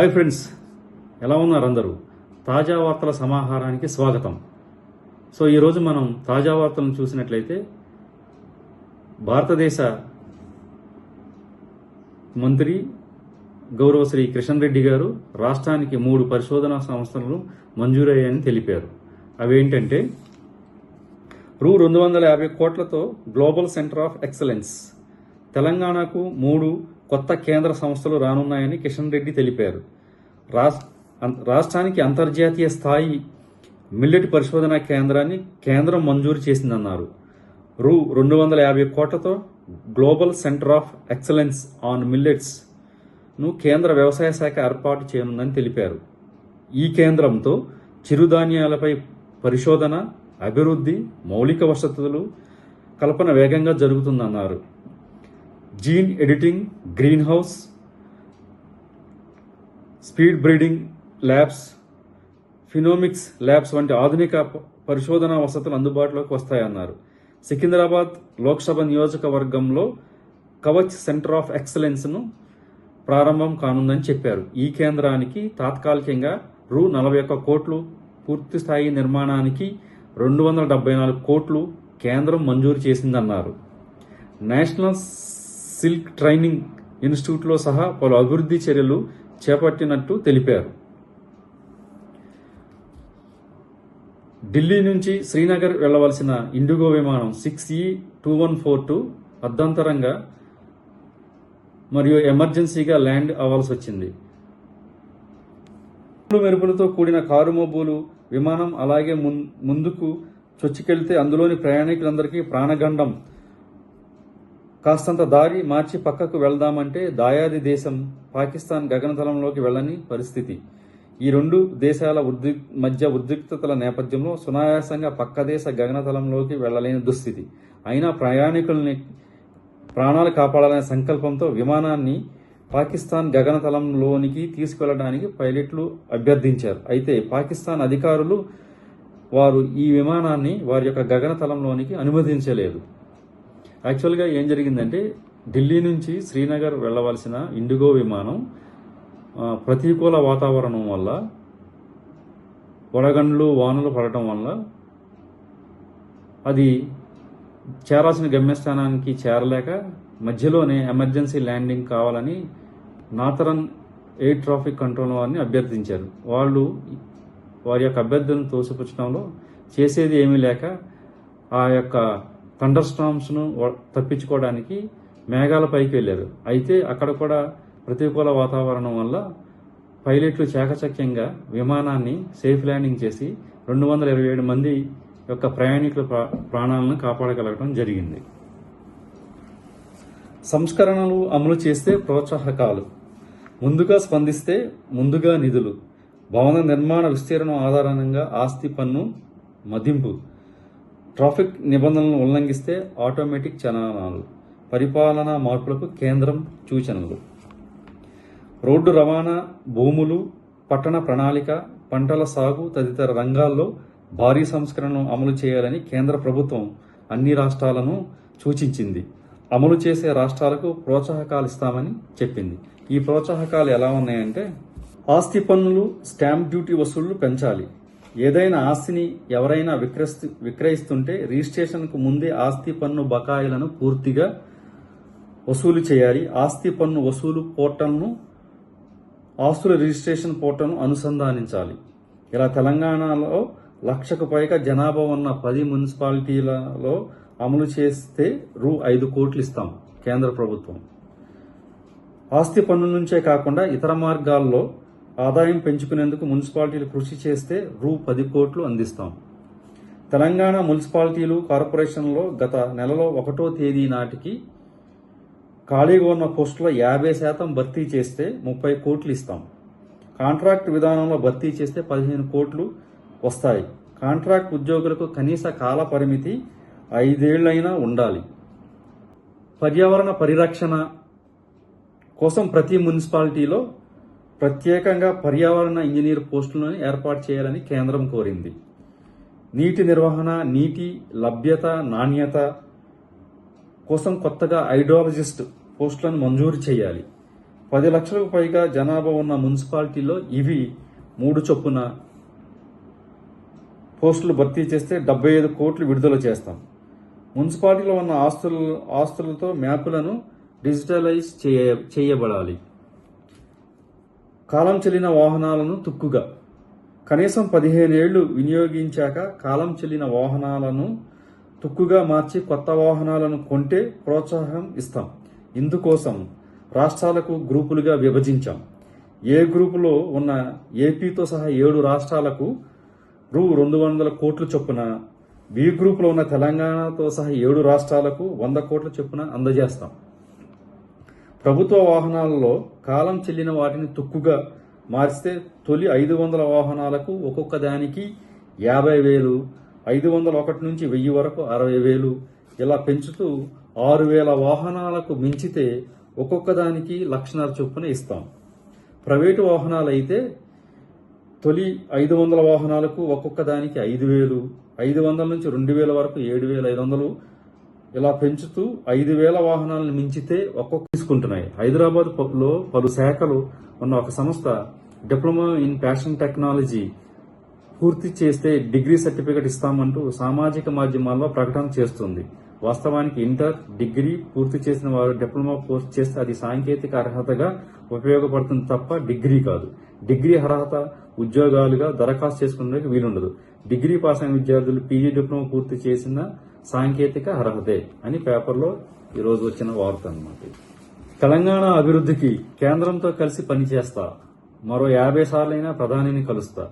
Hi friends ఎలా ఉన్నారు అందరూ? తాజా వార్తల సమాహారానికి స్వాగతం. సో ఈరోజు మనం తాజా వార్తలను చూసినట్లయితే భారతదేశ మంత్రి గౌరవ శ్రీ కిషన్ రెడ్డి గారు రాష్ట్రానికి మూడు పరిశోధనా సంస్థలు మంజూరయ్యాయని తెలిపారు. అవేంటంటే రూ రెండు వందల యాభై కోట్లతో గ్లోబల్ సెంటర్ ఆఫ్ ఎక్సలెన్స్ తెలంగాణకు మూడు కొత్త కేంద్ర సంస్థలు రానున్నాయని కిషన్ రెడ్డి తెలిపారు. రాష్ట్రానికి అంతర్జాతీయ స్థాయి మిల్లెట్ పరిశోధనా కేంద్రాన్ని కేంద్రం మంజూరు చేసిందన్నారు. రూ రెండు వందల యాభై కోట్లతో global centre of excellence on మిల్లెట్స్ను కేంద్ర వ్యవసాయ శాఖ ఏర్పాటు చేయనుందని తెలిపారు. ఈ కేంద్రంతో చిరుధాన్యాలపై పరిశోధన అభివృద్ధి మౌలిక వసతులు కల్పన వేగంగా జరుగుతుందన్నారు. Gene editing greenhouse speed breeding labs phenomics labs వంటి ఆధునిక పరిశోధనా వసతులు అందుబాటులోకి వస్తాయన్నారు. సికింద్రాబాద్ లోక్సభ నియోజకవర్గంలో కవచ్ సెంటర్ ఆఫ్ ఎక్సలెన్స్ను ప్రారంభం కానుందని చెప్పారు. ఈ కేంద్రానికి తాత్కాలికంగా రూ నలభై ఒక్క కోట్లు పూర్తి స్థాయి నిర్మాణానికి రెండు వందల డెబ్బై నాలుగు కోట్లు కేంద్రం మంజూరు చేసిందన్నారు. నేషనల్ సిల్క్ ట్రైనింగ్ ఇన్స్టిట్యూట్లో సహా పలు అభివృద్ధి చర్యలు చేపట్టినట్టు తెలిపారు. ఢిల్లీ నుంచి శ్రీనగర్ వెళ్ళవలసిన ఇండిగో విమానం six E two one four two అర్ధంతరంగా మరియు ఎమర్జెన్సీగా ల్యాండ్ అవ్వాల్సి వచ్చింది. మెరుపులతో కూడిన కారు మబ్బులు విమానం అలాగే ముం- ముందుకు చొచ్చుకెళ్తే అందులోని ప్రయాణికులందరికీ ప్రాణగండం కాస్తంత దారి మార్చి పక్కకు వెళ్దామంటే దాయాది దేశం పాకిస్తాన్ గగనతలంలోకి వెళ్ళని పరిస్థితి. ఈ రెండు దేశాల ఉద్రి మధ్య ఉద్రిక్తతల నేపథ్యంలో సునాయాసంగా పక్క దేశ గగనతలంలోకి వెళ్ళలేని దుస్థితి. అయినా ప్రయాణికుల్ని ప్రాణాలు కాపాడాలనే సంకల్పంతో విమానాన్ని పాకిస్తాన్ గగనతలంలోనికి తీసుకెళ్ళడానికి పైలట్లు అభ్యర్థించారు. అయితే పాకిస్తాన్ అధికారులు వారు ఈ విమానాన్ని వారి యొక్క గగనతలంలోనికి అనుమతించలేదు. యాక్చువల్గా ఏం జరిగిందంటే ఢిల్లీ నుంచి శ్రీనగర్ వెళ్ళవలసిన ఇండిగో విమానం ప్రతికూల వాతావరణం వల్ల వడగండ్లు వానలు పడటం వల్ల అది చేరాల్సిన గమ్యస్థానానికి చేరలేక మధ్యలోనే ఎమర్జెన్సీ ల్యాండింగ్ కావాలని నాథరన్ ఎయిర్ ట్రాఫిక్ కంట్రోల్ వారిని అభ్యర్థించారు. వాళ్ళు వారి యొక్క అభ్యర్థులను తోసిపుచ్చడంలో చేసేది ఏమీ లేక ఆ యొక్క థండర్ స్టామ్స్ను తప్పించుకోవడానికి మేఘాల పైకి వెళ్ళారు. అయితే అక్కడ కూడా ప్రతికూల వాతావరణం వల్ల పైలట్లు చాకచక్యంగా విమానాన్ని సేఫ్ ల్యాండింగ్ చేసి రెండు వందల ఇరవై ఏడు మంది యొక్క ప్రయాణికుల ప్రా- ప్రాణాలను కాపాడగలగడం జరిగింది. సంస్కరణలు అమలు చేస్తే ప్రోత్సాహకాలు ముందుగా స్పందిస్తే ముందుగా నిధులు భవన నిర్మాణ విస్తీర్ణం ఆధారంగా ఆస్తి పన్ను మదింపు ట్రాఫిక్ నిబంధనలను ఉల్లంఘిస్తే ఆటోమేటిక్ చలనాలు పరిపాలనా మార్పులకు కేంద్రం సూచనలు. రోడ్డు రవాణా భూములు పట్టణ ప్రణాళిక పంటల సాగు తదితర రంగాల్లో భారీ సంస్కరణను అమలు చేయాలని కేంద్ర ప్రభుత్వం అన్ని రాష్ట్రాలను సూచించింది. అమలు చేసే రాష్ట్రాలకు ప్రోత్సాహకాలు ఇస్తామని చెప్పింది. ఈ ప్రోత్సాహకాలు ఎలా ఉన్నాయంటే ఆస్తి పన్నులు స్టాంప్ డ్యూటీ వసూళ్ళు పెంచాలి. ఏదైనా ఆస్తిని ఎవరైనా విక్రయిస్తు విక్రయిస్తుంటే రిజిస్ట్రేషన్కు ముందే ఆస్తి పన్ను బకాయిలను పూర్తిగా వసూలు చేయాలి. ఆస్తి పన్ను వసూలు పోర్టల్ను ఆస్తుల రిజిస్ట్రేషన్ పోర్టల్ను అనుసంధానించాలి. ఇలా తెలంగాణలో లక్షకు పైగా జనాభా ఉన్న పది మున్సిపాలిటీలలో అమలు చేస్తే రూ ఐదు కోట్లు ఇస్తాం కేంద్ర ప్రభుత్వం. ఆస్తి పన్ను నుంచే కాకుండా ఇతర మార్గాల్లో ఆదాయం పెంచుకునేందుకు మున్సిపాలిటీలు కృషి చేస్తే రూ పది కోట్లు అందిస్తాం. తెలంగాణ మున్సిపాలిటీలు కార్పొరేషన్లో గత నెలలో ఒకటో తేదీ నాటికి ఖాళీగా ఉన్న పోస్టులో యాభై శాతం భర్తీ చేస్తే ముప్పై కోట్లు ఇస్తాం. కాంట్రాక్ట్ విధానంలో భర్తీ చేస్తే పదిహేను కోట్లు వస్తాయి. కాంట్రాక్ట్ ఉద్యోగులకు కనీస కాల పరిమితి ఐదేళ్ళైనా ఉండాలి. పర్యావరణ పరిరక్షణ కోసం ప్రతి మున్సిపాలిటీలో ప్రత్యేకంగా పర్యావరణ ఇంజనీర్ పోస్టులను ఏర్పాటు చేయాలని కేంద్రం కోరింది. నీటి నిర్వహణ నీటి లభ్యత నాణ్యత కోసం కొత్తగా ఐడియాలజిస్ట్ పోస్టులను మంజూరు చేయాలి. పది లక్షలకు పైగా జనాభా ఉన్న మున్సిపాలిటీలో ఇవి మూడు చొప్పున పోస్టులు భర్తీ చేస్తే డెబ్బై ఐదు కోట్లు విడుదల చేస్తాం. మున్సిపాలిటీలో ఉన్న ఆస్తులు ఆస్తులతో మ్యాపులను డిజిటలైజ్ చేయ చేయబడాలి. కాలం చెల్లిన వాహనాలను తుక్కుగా. కనీసం పదిహేను ఏళ్ళు వినియోగించాక కాలం చెల్లిన వాహనాలను తుక్కుగా మార్చి కొత్త వాహనాలను కొంటే ప్రోత్సాహం ఇస్తాం. ఇందుకోసం రాష్ట్రాలకు గ్రూపులుగా విభజించాం. ఏ గ్రూపులో ఉన్న ఏపీతో సహా ఏడు రాష్ట్రాలకు రూ. రెండు వందల కోట్లు చొప్పున బి గ్రూపులో ఉన్న తెలంగాణతో సహా ఏడు రాష్ట్రాలకు వంద కోట్ల చొప్పున అందజేస్తాం. ప్రభుత్వ వాహనాలలో కాలం చెల్లిన వాటిని తొక్కుగా మార్చితే తొలి ఐదు వందల వాహనాలకు ఒక్కొక్క దానికి యాభై వేలు ఐదు వందల ఒకటి నుంచి వెయ్యి వరకు అరవై వేలు. ఇలా పెంచుతూ ఆరు వేల వాహనాలకు మించితే ఒక్కొక్క దానికి లక్షణాల చొప్పున ఇస్తాం. ప్రైవేటు వాహనాలు అయితే తొలి ఐదు వందల వాహనాలకు ఒక్కొక్క దానికి ఐదు వేలు ఐదు వందల నుంచి రెండు వేల వరకు ఏడు వేల ఐదు వందలు. ఇలా పెంచుతూ ఐదు వేల వాహనాలను మించితే ఒక్కొక్క తీసుకుంటున్నాయి. హైదరాబాద్లో పలు శాఖలు ఉన్న ఒక సంస్థ డిప్లొమా ఇన్ ఫ్యాషన్ టెక్నాలజీ పూర్తి చేస్తే డిగ్రీ సర్టిఫికెట్ ఇస్తామంటూ సామాజిక మాధ్యమాల్లో ప్రకటన చేస్తుంది. వాస్తవానికి ఇంటర్ డిగ్రీ పూర్తి చేసిన వారు డిప్లొమా కోర్స్ చేస్తే అది సాంకేతిక అర్హతగా ఉపయోగపడుతుంది తప్ప డిగ్రీ కాదు. డిగ్రీ అర్హత ఉద్యోగాలుగా దరఖాస్తు చేసుకునేందుకు వీలుండదు. డిగ్రీ పాస్ అయిన విద్యార్థులు పీజీ డిప్లొమా పూర్తి చేసిన సాంకేతిక అర్హతే అని పేపర్లో ఈరోజు వచ్చిన వార్త అన్నమాట తెలంగాణ అభివృద్ధికి కేంద్రంతో కలిసి పనిచేస్తా. మరో యాభై సార్లైనా ప్రధానిని కలుస్తా.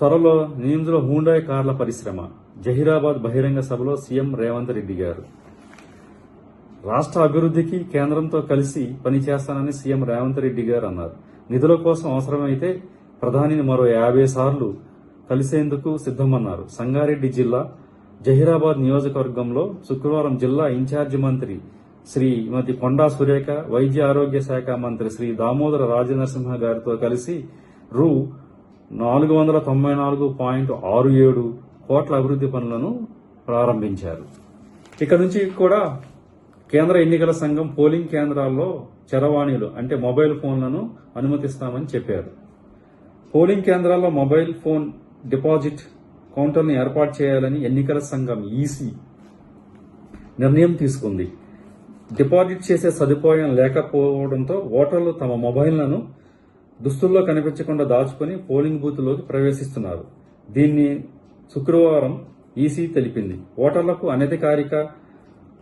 త్వరలో నిమ్స్లో హూండాయ్ కార్ల పరిశ్రమ జహీరాబాద్ బహిరంగ సభలో సీఎం రేవంత్ రెడ్డి గారు. రాష్ట్ర అభివృద్ధికి కేంద్రంతో కలిసి పనిచేస్తానని సీఎం రేవంత్ రెడ్డి గారు అన్నారు. నిధుల కోసం అవసరమైతే ప్రధానిని మరో యాభై సార్లు కలిసేందుకు సిద్దమన్నారు సంగారెడ్డి జిల్లా జహీరాబాద్ నియోజకవర్గంలో శుక్రవారం జిల్లా ఇన్ఛార్జి మంత్రి శ్రీమతి కొండా సురేఖ వైద్య ఆరోగ్య శాఖ మంత్రి శ్రీ దామోదర రాజనరసింహ గారితో కలిసి రూ నాలుగు వందల తొంభై నాలుగు పాయింట్ ఆరు ఏడు కోట్ల అభివృద్ధి పనులను ప్రారంభించారు. ఇక నుంచి కూడా కేంద్ర ఎన్నికల సంఘం పోలింగ్ కేంద్రాల్లో చరవాణిలు అంటే మొబైల్ ఫోన్లను అనుమతిస్తామని చెప్పారు. పోలింగ్ కేంద్రాల్లో మొబైల్ ఫోన్ డిపాజిట్ కౌంటర్ను ఏర్పాటు చేయాలని ఎన్నికల సంఘం ఈసీ నిర్ణయం తీసుకుంది. డిపాజిట్ చేసే సదుపాయం లేకపోవడంతో ఓటర్లు తమ మొబైల్లను దుస్తుల్లో కనిపించకుండా దాచుకుని పోలింగ్ బూత్లోకి ప్రవేశిస్తున్నారు. దీన్ని శుక్రవారం ఈసీ తెలిపింది. ఓటర్లకు అనధికారిక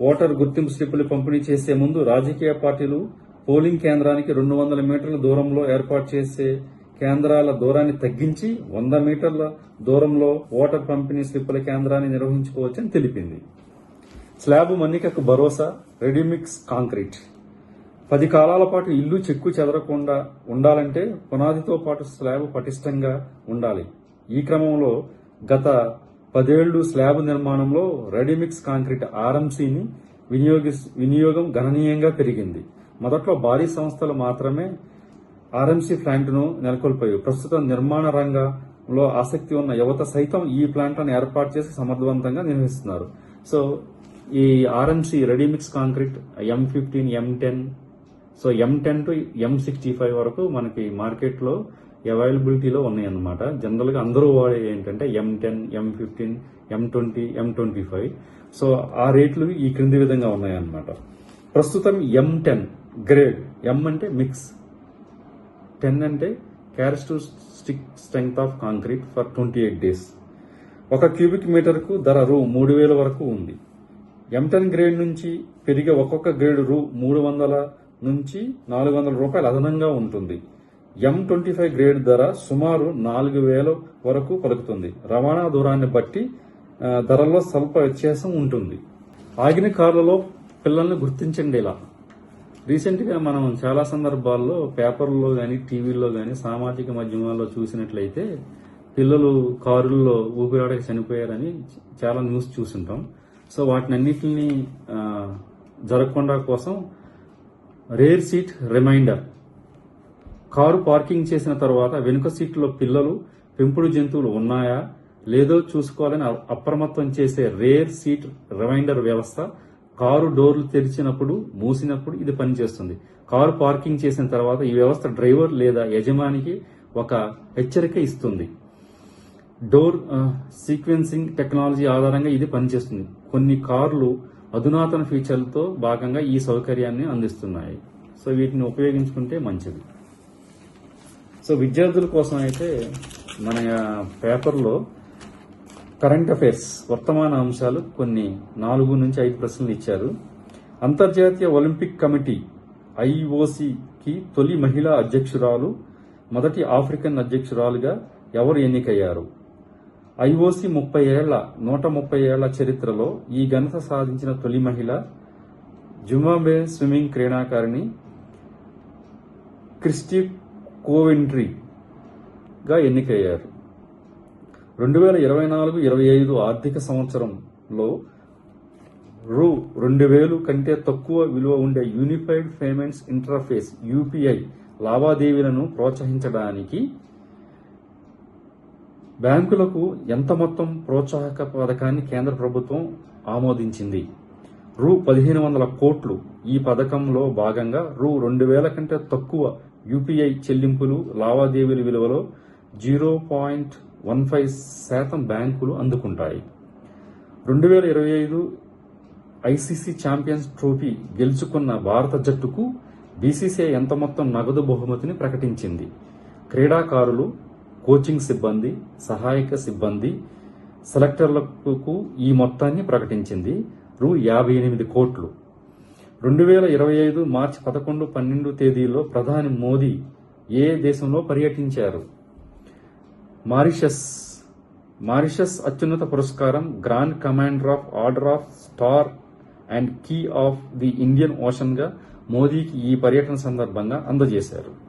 ఓటర్ గుర్తింపు స్లిప్పులు పంపిణీ చేసే ముందు రాజకీయ పార్టీలు పోలింగ్ కేంద్రానికి రెండు వందల మీటర్ల దూరంలో ఏర్పాటు చేసే కేంద్రాల దూరాన్ని తగ్గించి వంద మీటర్ల దూరంలో ఓటర్ పంపిణీ స్లిప్పుల కేంద్రాన్ని నిర్వహించుకోవచ్చని తెలిపింది. స్లాబ్ మన్నికకు భరోసా రెడీమిక్స్ కాంక్రీట్. పది కాలాల పాటు ఇల్లు చెక్కు చెదరకుండా ఉండాలంటే పునాదితో పాటు స్లాబ్ పటిష్టంగా ఉండాలి. ఈ క్రమంలో గత పదేళ్ళు స్లాబ్ నిర్మాణంలో రెడీమిక్స్ కాంక్రీట్ ఆర్ఎంసీని వినియోగి వినియోగం గణనీయంగా పెరిగింది. మొదట్లో భారీ సంస్థలు మాత్రమే ఆర్ఎంసీ ప్లాంట్ను నెలకొల్పాయి. ప్రస్తుతం నిర్మాణ రంగంలో ఆసక్తి ఉన్న యువత సైతం ఈ ప్లాంట్లను ఏర్పాటు చేసి సమర్థవంతంగా నిర్వహిస్తున్నారు. సో ఈ RMC ready mix concrete M fifteen M ten so M ten to M sixty five వరకు మనకి మార్కెట్లో అవైలబిలిటీలో ఉన్నాయన్నమాట. జనరల్గా అందరూ వాడే ఏంటంటే M ten M fifteen M twenty M twenty five so ఆ రేట్లు ఈ క్రింది విధంగా ఉన్నాయన్నమాట. ప్రస్తుతం ఎం టెన్ గ్రేడ్ ఎం అంటే మిక్స్ టెన్ అంటే characteristic strength of concrete for twenty eight days ఒక క్యూబిక్ మీటర్కు ధర రూ మూడు వేల వరకు ఉంది. ఎంటెన్ గ్రేడ్ నుంచి పెరిగే ఒక్కొక్క గ్రేడ్ రూ మూడు వందల నుంచి నాలుగు వందల రూపాయలు అదనంగా ఉంటుంది. ఎం ట్వంటీ ఫైవ్ గ్రేడ్ ధర సుమారు నాలుగు వేల వరకు పలుకుతుంది. రవాణా దూరాన్ని బట్టి ధరల్లో స్వల్ప వ్యత్యాసం ఉంటుంది. ఆగిన కార్లలో పిల్లల్ని గుర్తించండి ఇలా. రీసెంట్గా మనం చాలా సందర్భాల్లో పేపర్లో కానీ టీవీల్లో కానీ సామాజిక మాధ్యమాల్లో చూసినట్లయితే పిల్లలు కారుల్లో ఊపిరాడక చనిపోయారని చాలా న్యూస్ చూసుంటాం సో వాటిని అన్నిటిని జరగకుండా కోసం rear seat reminder. Car parking చేసిన తర్వాత వెనుక సీట్లో పిల్లలు పెంపుడు జంతువులు ఉన్నాయా? లేదో చూసుకోవాలని అప్రమత్తం చేసే రేర్ సీట్ రిమైండర్ వ్యవస్థ కారు డోర్లు తెరిచినప్పుడు మూసినప్పుడు ఇది పనిచేస్తుంది. కారు పార్కింగ్ చేసిన తర్వాత ఈ వ్యవస్థ డ్రైవర్ లేదా యజమానికి ఒక హెచ్చరిక ఇస్తుంది. డోర్ సీక్వెన్సింగ్ టెక్నాలజీ ఆధారంగా ఇది పనిచేస్తుంది. కొన్ని కార్లు అధునాతన ఫీచర్లతో భాగంగా ఈ సౌకర్యాన్ని అందిస్తున్నాయి. సో వీటిని ఉపయోగించుకుంటే మంచిది. సో విద్యార్థుల కోసం అయితే మన పేపర్లో కరెంట్ అఫైర్స్ వర్తమాన అంశాలు కొన్ని నాలుగు నుంచి ఐదు ప్రశ్నలు ఇచ్చారు. అంతర్జాతీయ ఒలింపిక్ కమిటీ ఐఓసికి తొలి మహిళా అధ్యక్షురాలు మొదటి ఆఫ్రికన్ అధ్యక్షురాలుగా ఎవరు ఎన్నికయ్యారు? ఐఓసి ముప్పై ఏళ్ళ నూట ముప్పై ఏళ్ళ చరిత్రలో ఈ ఘనత సాధించిన తొలి మహిళ జుమాబే స్విమ్మింగ్ క్రీడాకారిణి క్రిస్టి కోవెంట్రీగా ఎన్నికయ్యారు. రెండు వేల ఇరవై నాలుగు ఇరవై ఐదు ఆర్థిక సంవత్సరంలో రూ రెండు వేలు కంటే తక్కువ విలువ ఉండే యూనిఫైడ్ పేమెంట్స్ ఇంటర్ఫేస్ యూపీఐ లావాదేవీలను ప్రోత్సహించడానికి బ్యాంకులకు ఎంత మొత్తం ప్రోత్సాహక పథకాన్ని కేంద్ర ప్రభుత్వం ఆమోదించింది? రూ పదిహేను వందల కోట్లు ఈ పథకంలో భాగంగా రూ రెండు వేల కంటే తక్కువ యూపీఐ చెల్లింపులు లావాదేవీల విలువలో జీరో పాయింట్ వన్ ఫైవ్ శాతం బ్యాంకులు అందుకుంటాయి. రెండు వేల ఇరవై ఐదు ఐసీసీ ఛాంపియన్స్ ట్రోఫీ గెలుచుకున్న భారత జట్టుకు బీసీసీఐ ఎంత మొత్తం నగదు బహుమతిని ప్రకటించింది? క్రీడాకారులు కోచింగ్ సిబ్బంది సహాయక సిబ్బంది సెలెక్టర్లకు ఈ మొత్తాన్ని ప్రకటించింది రూ యాభై ఎనిమిది కోట్లు. రెండు వేల ఇరవై ఐదు మార్చి పదకొండు పన్నెండు తేదీలో ప్రధాని మోదీ ఏ దేశంలో పర్యటించారు? మారిషస్ మారిషస్ అత్యున్నత పురస్కారం grand commander of order of star and key of the Indian ఓషన్గా మోదీకి ఈ పర్యటన సందర్భంగా అందజేశారు.